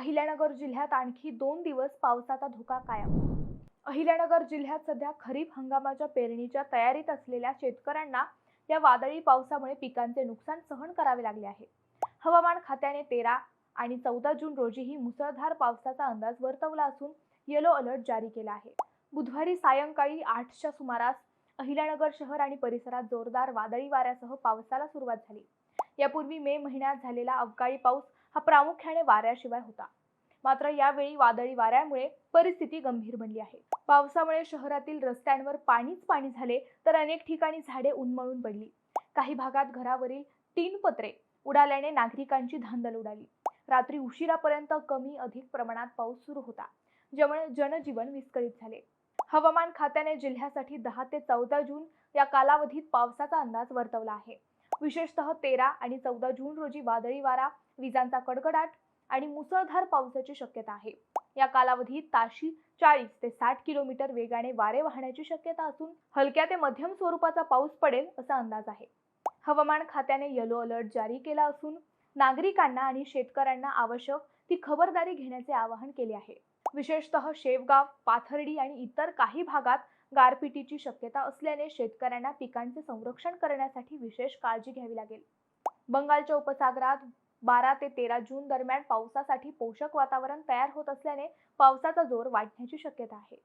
अहिल्यानगर जिल्ह्यात आणखी दोन दिवस पावसाचा धोका कायम. अहिल्यानगर जिल्ह्यात सध्या खरीप हंगामाच्या पेरणीच्या तयारीत असलेल्या शेतकऱ्यांना या वादळी पावसामुळे पिकांचे नुकसान सहन करावे लागले आहे. हवामान खात्याने तेरा आणि चौदा जून रोजीही मुसळधार पावसाचा अंदाज वर्तवला असून येलो अलर्ट जारी केला आहे. बुधवारी सायंकाळी आठच्या सुमारास अहिल्यानगर शहर आणि परिसरात जोरदार वादळी वाऱ्यासह पावसाला सुरुवात झाली. यापूर्वी मे महिन्यात झालेला अवकाळी पाऊस हा प्रामुख्याने वाऱ्याशिवाय होता. मात्र यावेळी वादळी वाऱ्यामुळे परिस्थिती गंभीर बनली आहे. पावसामुळे शहरातील रस्त्यांवर पाणीच पाणी झाले तर अनेक ठिकाणी झाडे उन्मळून पडली. काही भागात घरावरील तीन पत्रे उडाल्याने नागरिकांची धांदल उडाली. रात्री उशिरापर्यंत कमी अधिक प्रमाणात पाऊस सुरू होता. ज्यामुळे जनजीवन विस्कळीत झाले. हवामान खात्याने जिल्ह्यासाठी दहा ते चौदा जून या कालावधीत पावसाचा अंदाज वर्तवला आहे. विशेषतः तेरा आणि चौदा जून रोजी वादळी वारा विजांचा कडकडाट आणि मुसळधार पावसाची शक्यता आहे. या कालावधीत ताशी चाळीस ते साठ किलोमीटर वेगाने वारे वाहण्याची शक्यता असून हलक्या ते मध्यम स्वरूपाचा पाऊस पडेल असा अंदाज आहे. हवामान खात्याने येलो अलर्ट जारी केला असून नागरिकांना आणि शेतकऱ्यांना आवश्यक ती खबरदारी घेण्याचे आवाहन केले आहे. विशेषतः शेवगाव पाथर्डी आणि इतर काही भागात गारपिटीची शक्यता असल्याने शेतकऱ्यांना पिकांचे संरक्षण करण्यासाठी विशेष काळजी घ्यावी लागेल. बंगालच्या उपसागरात बारा ते तेरा जून दरम्यान पावसासाठी पोषक वातावरण तयार होत असल्याने पावसाचा जोर वाढण्याची शक्यता आहे.